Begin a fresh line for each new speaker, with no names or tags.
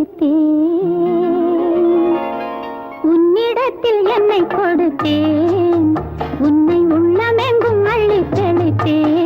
வைத்தே உன்னிடத்தில் என்னை கொடுத்தேன். உன்னை உள்ளமெங்கும் அள்ளி தெளித்தேன்.